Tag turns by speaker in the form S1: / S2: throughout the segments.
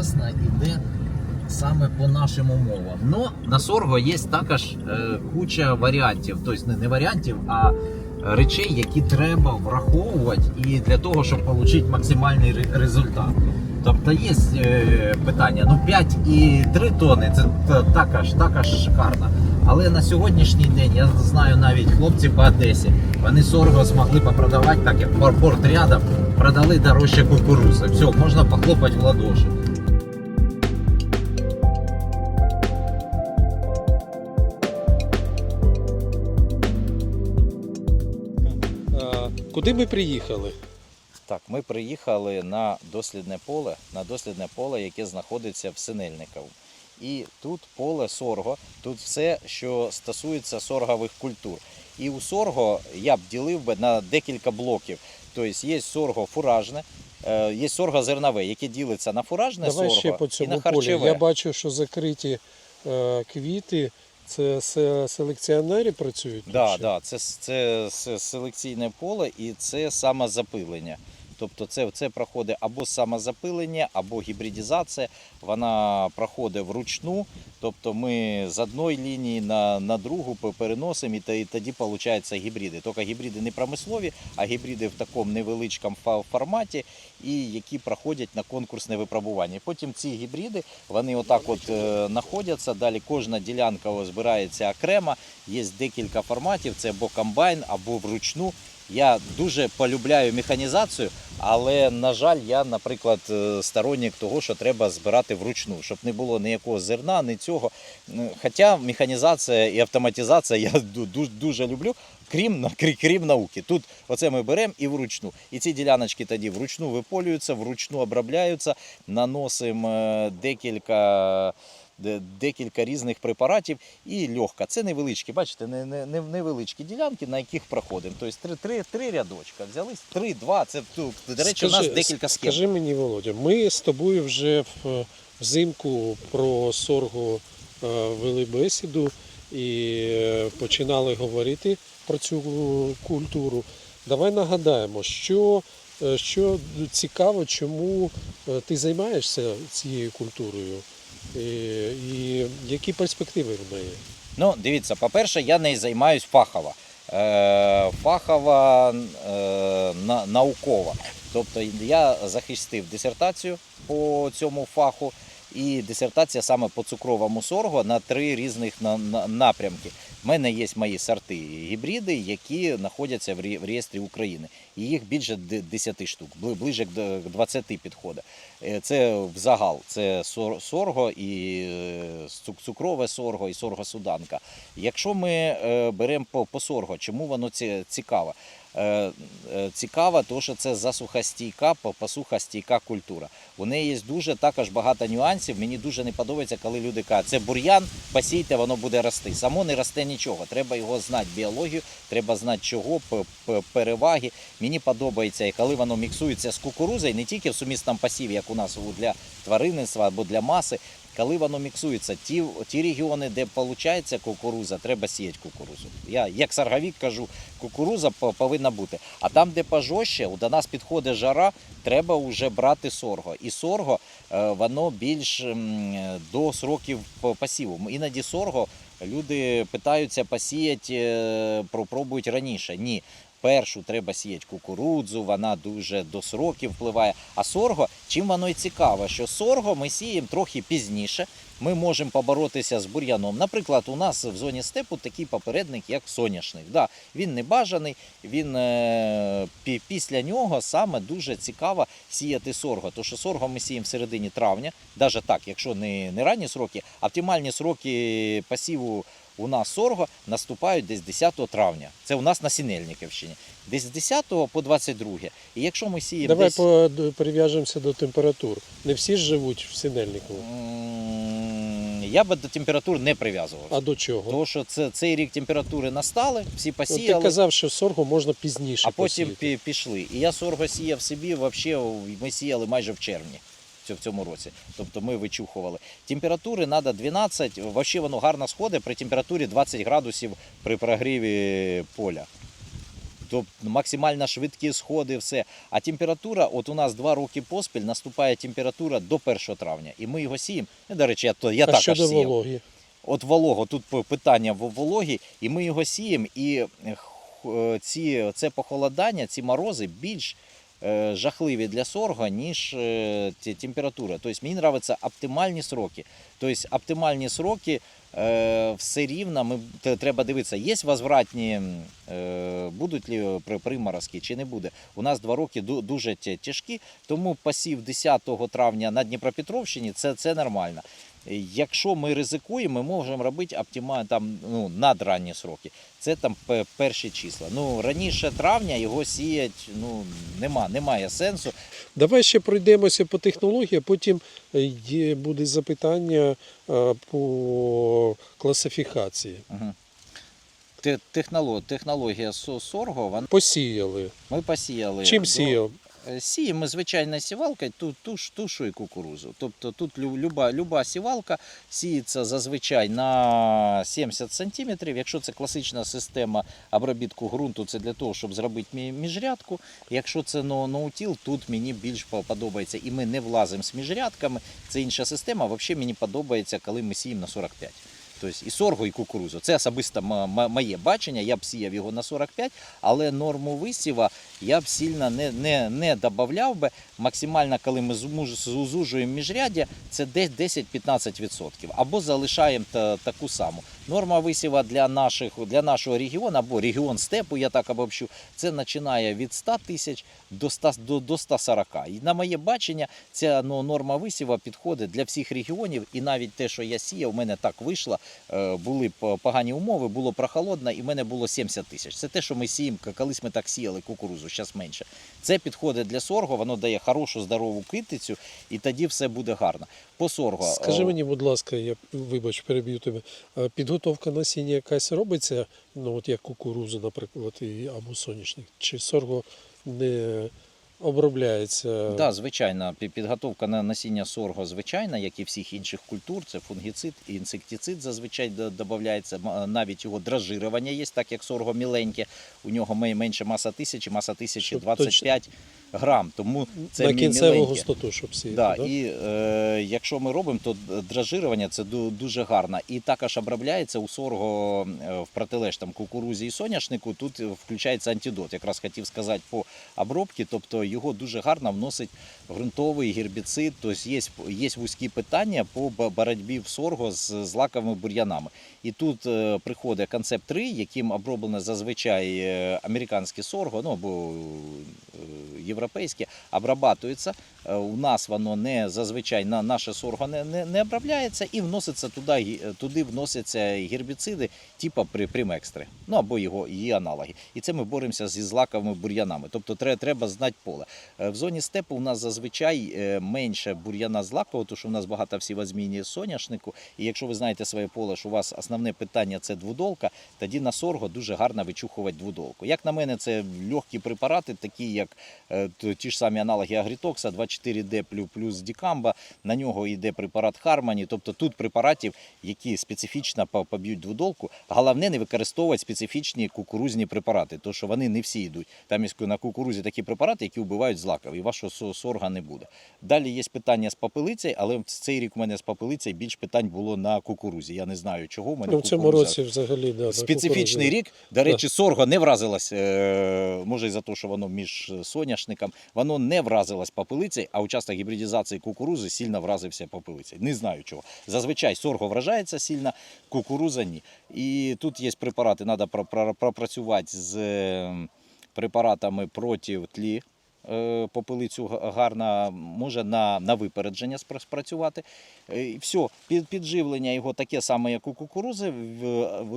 S1: класно іде саме по нашим умовам. Но на Сорго є також е, куча варіантів, тобто не, варіантів, а речей, які треба враховувати і для того, щоб отримати максимальний результат. Тобто є е, питання, ну 5,3 тони це також, також шикарно. Але на сьогоднішній день я знаю навіть хлопців по Одесі. Вони сорго змогли попродавати, так як порт рядом, продали дорожче кукурузи. Все, можна похлопати в ладоші.
S2: Куди ми приїхали?
S1: Так, ми приїхали на дослідне поле, на дослідне поле, яке знаходиться в Синельникову. І тут поле сорго, тут все, що стосується соргових культур. І у сорго я б ділив би на декілька блоків. Тобто є сорго фуражне, е, є сорго зернове, яке ділиться на фуражне
S2: Давай
S1: сорго
S2: ще по
S1: і на
S2: цьому полі. Я бачу, що закриті е, квіти. Це се- селекціонери працюють? Так,
S1: Да, да, це, це, селекційне поле і це самозапилення. Тобто це, це проходить або самозапилення, або гібридизація. Вона проходить вручну. Тобто ми з одної лінії на, на другу пе- переносимо і тоді виходить гібриди. Тільки гібриди не промислові, а гібриди в такому невеличкому форматі, і які проходять на конкурсне випробування. Потім ці гібриди вони отак от е, знаходяться. Далі кожна ділянка збирається окремо. Є декілька форматів: це або комбайн, або вручну. Я дуже полюбляю механізацію, але на жаль, я, наприклад, е, сторонник того, що треба збирати вручну, щоб не було ніякого зерна, ні цього. Хоча механізація і автоматизація я ду- ду- дуже люблю, крім, крім науки. Тут оце ми беремо і вручну. І ці діляночки тоді вручну виполюються, вручну обробляються, наносимо е, декілька. Де- Декілька різних препаратів і легка. Це невеличкі, бачите, не, не, не- невеличкі ділянки, на яких проходимо. Тобто три, три, три рядочка взялись, три, два. Це тут, до речі, у нас декілька схем.
S2: Скажи мені, Володя, ми з тобою вже взимку про сорго е, вели бесіду і е, починали говорити про цю культуру. Давай нагадаємо, що, е, що цікаво, чому ти займаєшся цією культурою і, і які перспективи в неї?
S1: Ну, дивіться, по-перше, я не займаюсь фахово. Е, фахова е, наукова. Тобто я захистив дисертацію по цьому фаху, і дисертація саме по цукровому соргу на три різних на, на, напрямки. У мене є мої сорти гібриди, які знаходяться в реєстрі України. І їх більше 10 штук, бли- ближе до- 20 підходить. Е, Це в загал, це сорго і е, цукрове сорго і сорго суданка. Якщо ми е, беремо по, сорго, чому воно ці- Е, е, Цікаво, тому що це засухостійка, по- посухостійка культура. У неї є дуже також багато нюансів. Мені дуже не подобається, коли люди кажуть, це бур'ян, посійте, воно буде рости. Само не росте нічого. Треба його знати біологію, треба знати чого, переваги. Мені подобається, і коли воно міксується з кукурузою, не тільки в сумісному посіві, як у нас для тваринництва або для маси. Коли воно міксується, ті, ті регіони, де виходить кукуруза, треба сіяти кукурузу. Я як сарговік кажу, кукуруза по- повинна бути. А там, де пожорстче, до нас підходить жара, треба вже брати сорго. І сорго е, воно більш до сроків по- посіву. Іноді сорго люди питаються посіяти, е, пробують раніше. Ні. Першу треба сіяти кукурудзу, вона дуже до сроків впливає. А сорго, чим воно і цікаво, що сорго ми сіємо трохи пізніше. Ми можемо поборотися з бур'яном. Наприклад, у нас в зоні степу такий попередник, як соняшник. Да, він не бажаний, він е, після нього саме дуже цікаво сіяти сорго. Тому що сорго ми сіємо в середині травня, навіть так, якщо не, не ранні сроки, оптимальні сроки посіву у нас сорго наступають десь 10 травня. Це у нас на Сінельниківщині. Десь з 10 по 22. І якщо ми сіємо
S2: Давай
S1: десь...
S2: по- прив'яжемося до температур. Не всі ж живуть в Синельникову.
S1: М, Я би до температур не прив'язувався.
S2: А до чого?
S1: Тому що це, цей рік температури настали, всі
S2: От ти казав, що сорго можна пізніше
S1: а потім
S2: посіяти.
S1: пі- пішли. І я сорго сіяв собі, взагалі ми сіяли майже в червні. В цьому році, тобто ми вичухували. Температури треба 12, взагалі воно гарно сходить при температурі 20 градусів при прогріві поля. тобто максимально швидкі сходи, все. А температура, от у нас два роки поспіль наступає температура до 1 травня, і ми його сіємо. Ну, до речі, я, то- я
S2: а
S1: також
S2: щодо
S1: сіяв.
S2: вологі?
S1: От волого, тут питання в вологі, і ми його сіємо, і е, е, ці, це похолодання, ці морози більш жахливі для сорга, ніж е, температура. Тобто мені подобаються оптимальні сроки. Тобто оптимальні сроки е, все рівно ми, треба дивитися, є возвратні, е, будуть ли приморозки чи не буде. У нас два роки дуже тяжкі, тому посів 10 травня на Дніпропетровщині це, це нормально. Якщо ми ризикуємо, ми можемо робити оптима, там, ну, надранні сроки. Це там перші числа. Ну, раніше травня його сіять ну, нема, немає сенсу.
S2: Давай ще пройдемося по технології, а потім е, є, буде запитання е, по класифікації.
S1: Угу. Технологія, технологія сорго, вон-
S2: Посіяли.
S1: ми посіяли.
S2: Чим сіяв?
S1: Е, Сіємо ми звичайно сівалкою, ту, туш, тушу і кукурузу. Тобто тут люба, люба сівалка сіється зазвичай на 70 см. Якщо це класична система обробітку ґрунту, це для того, щоб зробити міжрядку. Якщо це но- ноутіл, тут мені більш подобається. І ми не влазимо з міжрядками. Це інша система. Взагалі мені подобається, коли ми сіємо на 45. Тобто і сорго, і кукурузу. Це особисто моє бачення. Я б сіяв його на 45, але норму висіва я б сильно не, не, не додавав би. Максимально, коли ми зужуємо міжряддя, це десь 10-15%. Або залишаємо таку саму. Норма висіва для, наших, для нашого регіону або регіон степу, я так обобщу, це починає від 100 тисяч до, 100, до, до 140. І на моє бачення, ця ну, норма висіва підходить для всіх регіонів. І навіть те, що я сіяв, у мене так вийшло. Е, були погані умови, було прохолодно, і в мене було 70 тисяч. Це те, що ми сіємо, колись ми так сіяли кукурузу, зараз менше. Це підходить для сорго, воно дає хорошу здорову китицю, і тоді все буде гарно. По сорго.
S2: Скажи
S1: е,
S2: мені, будь ласка, я вибач, переб'ю тебе. Підготовка насіння якась робиться, ну от як кукуруза, наприклад, або соняшник, чи сорго не обробляється?
S1: Да, звичайно, підготовка на насіння сорго звичайна, як і всіх інших культур. Це фунгіцид і інсектицид зазвичай додається. Навіть його дражирування є, так як сорго міленьке. У нього менше маса тисячі, маса тисячі
S2: Щоб
S1: 25 грам. Тому це
S2: на кінцеву
S1: міленьке.
S2: густоту, щоб сіяти.
S1: Да,
S2: да?
S1: і е, якщо ми робимо, то дражирування це дуже гарно. І також обробляється у сорго е, в протилежному кукурузі і соняшнику. Тут включається антидот. Якраз хотів сказати по обробці, тобто його дуже гарно вносить ґрунтовий гербіцид. Тобто є, є вузькі питання по боротьбі в сорго з, з лаковими бур'янами. І тут е, приходить концепт 3, яким оброблено зазвичай е, американське сорго, ну або е, європейське, обрабатується. Е, У нас воно не зазвичай на наше сорго не, не, не обробляється і вноситься туди, туди вносяться гербіциди, типу при, примекстри, ну або його її аналоги. І це ми боремося зі злаковими бур'янами. Тобто треба, треба знати поле. Е, В зоні степу у нас зазвичай е, менше бур'яна злакового, тому що у нас багато всівозмінні соняшнику. І якщо ви знаєте своє поле, що у вас основне питання це двудолка, тоді на сорго дуже гарно вичухувати двудолку. Як на мене, це легкі препарати, такі як е, ті ж самі аналоги Агрітокса, 24D плюс Дікамба. На нього йде препарат Хармоні. Тобто тут препаратів, які специфічно по- поб'ють двудолку. Головне не використовувати специфічні кукурузні препарати, тому що вони не всі йдуть. Там є на кукурузі такі препарати, які вбивають злаків, і вашого сорга не буде. Далі є питання з попелицею, але в цей рік у мене з попелицею більш питань було на кукурузі. Я не знаю чого. У мене
S2: Ну, в цьому році взагалі да,
S1: Специфічний рік. До речі, сорго не вразилась, е, може і за те, що воно між соняшником, воно не вразилось попелицею, а участок гібридизації кукурузи сильно вразився попелицею. Не знаю чого. Зазвичай сорго вражається сильно, кукуруза ні. І тут є препарати, треба пропрацювати з е, препаратами проти тлі. е, Попелицю гарно може на, на випередження спра- спрацювати. Е, І все, під, підживлення його таке саме, як у кукурузи,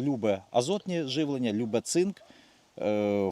S1: любе азотні живлення, любе цинк,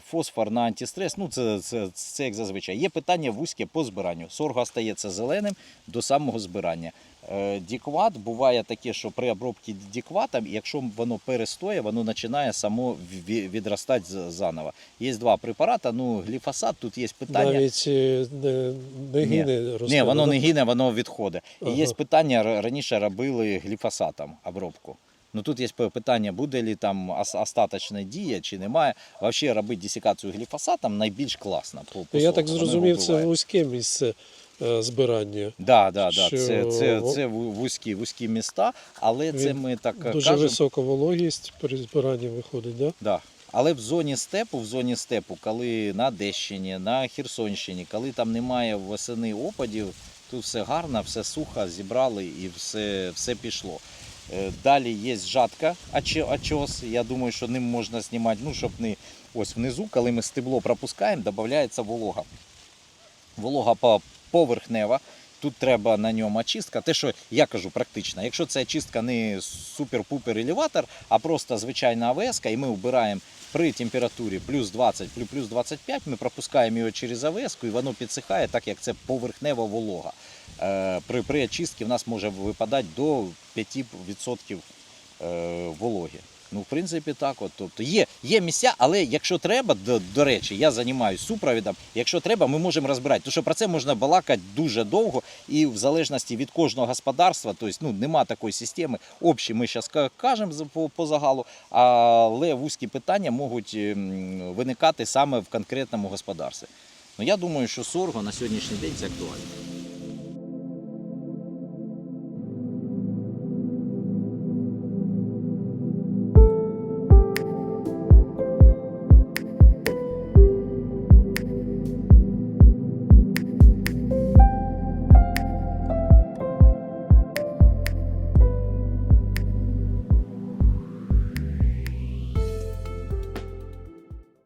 S1: фосфор на антистрес. Ну, це, це, це як зазвичай. Є питання вузьке по збиранню. Сорго стається зеленим до самого збирання. Е, Дікват буває таке, що при обробці дікватом, якщо воно перестоє, воно починає само відростати заново. Є два препарати. Ну, гліфосат, тут є питання.
S2: Навіть е, не, не гине.
S1: Ні, воно не гине, воно відходить. І є питання, раніше робили гліфосатом обробку. Ну тут є питання, буде ли там остаточна дія чи немає. Взагалі робити десикацію гліфосатом найбільш класно. По, по
S2: Я так зрозумів, це вузьке місце е, збирання.
S1: Да, да, да.
S2: що
S1: Це, це, це вузькі, вузькі міста, але це
S2: Він
S1: ми так е,
S2: Дуже
S1: кажемо.
S2: висока вологість при збиранні виходить, да?
S1: Да. Але в зоні степу, в зоні степу, коли на Одещині, на Херсонщині, коли там немає восени опадів, тут все гарно, все сухо, зібрали і все, все пішло. Е, Далі є жатка очос. Я думаю, що ним можна знімати, ну, щоб не ось внизу, коли ми стебло пропускаємо, додається волога. Волога поверхнева. Тут треба на ньому очистка. Те, що я кажу, практично. Якщо це очистка не супер-пупер елеватор, а просто звичайна АВС, і ми вбираємо при температурі плюс 20, плюс- плюс 25, ми пропускаємо його через АВС, і воно підсихає, так як це поверхнева волога. Е, При, при очистці в нас може випадати до 5% е, вологи. Ну, в принципі, так. От. Тобто є, є місця, але якщо треба, до, до речі, я займаюся супровідом. Якщо треба, ми можемо розбирати. Тому що про це можна балакати дуже довго, і в залежності від кожного господарства, тобто ну, нема такої системи. Общі ми зараз кажемо по, по загалу, але вузькі питання можуть ем, виникати саме в конкретному господарстві. Ну, я думаю, що сорго на сьогоднішній день це актуально.